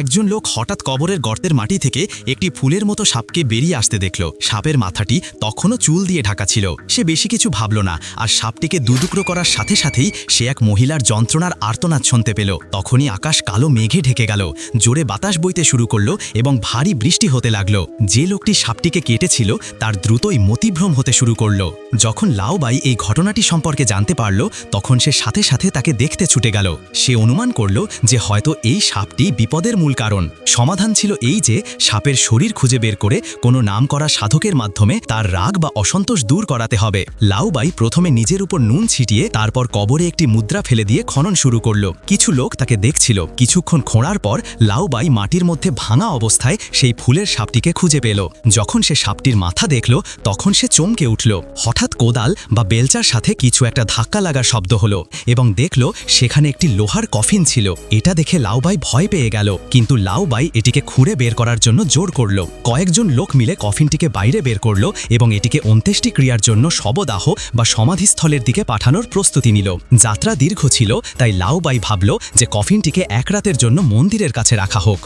একজন লোক হঠাৎ কবরের গর্তের মাটি থেকে একটি ফুলের মতো সাপকে বেরিয়ে আসতে দেখল। সাপের মাথাটি তখনও চুল দিয়ে ঢাকা ছিল। সে বেশি কিছু ভাবল না আর সাপটিকে দুদুকরো করার সাথে সাথেই সে এক মহিলার যন্ত্রণার আর্তনাদ শুনতে পেল। তখনই আকাশ কালো মেঘে ঢেকে গেল। জোরে বাতাস বইতে শুরু করল এবং ভারী বৃষ্টি হতে লাগল। যে লোকটি সাপটিকে কেটেছিল তার দ্রুতই মতিভ্রম হতে শুরু করল। যখন লাউবাই এই ঘটনাটি সম্পর্কে জানতে পারল, তখন সে সাথে সাথে তাকে দেখতে ছুটে গেল। সে অনুমান করল যে হয়তো এই সাপটি বিপদের মূল কারণ। সমাধান ছিল এই যে, সাপের শরীর খুঁজে বের করে কোনো নামকরা সাধকের মাধ্যমে তার রাগ বা অসন্তোষ দূর করাতে হবে। লাউবাই প্রথমে নিজের উপর নুন ছিটিয়ে তারপর কবরে একটি মুদ্রা ফেলে দিয়ে খনন শুরু করল। কিছু লোক তাকে দেখছিল। কিছুক্ষণ খোঁড়ার পর লাউবাই মাটির মধ্যে ভাঙা অবস্থায় সেই ফুলের সাপটিকে খুঁজে পেল। যখন সে সাপটির মাথা দেখল, তখন সে চমকে উঠল। হঠাৎ কোদাল বা বেলচার সাথে কিছু একটা ধাক্কা লাগার শব্দ হলো এবং দেখল, সেখানে একটি লোহার কফিন ছিল। এটা দেখে লাউবাই ভয় পেয়ে গেল। কিন্তু লাউবাই এটিকে খুঁড়ে বের করার জন্য জোর করল। কয়েকজন লোক মিলে কফিনটিকে বাইরে বের করল এবং এটিকে অন্ত্যেষ্টি ক্রিয়ার জন্য শবদাহ বা সমাধিস্থলের দিকে পাঠানোর প্রস্তুতি নিল। যাত্রা দীর্ঘ ছিল, তাই লাউবাই ভাবল যে কফিনটিকে এক রাতের জন্য মন্দিরের কাছে রাখা হোক।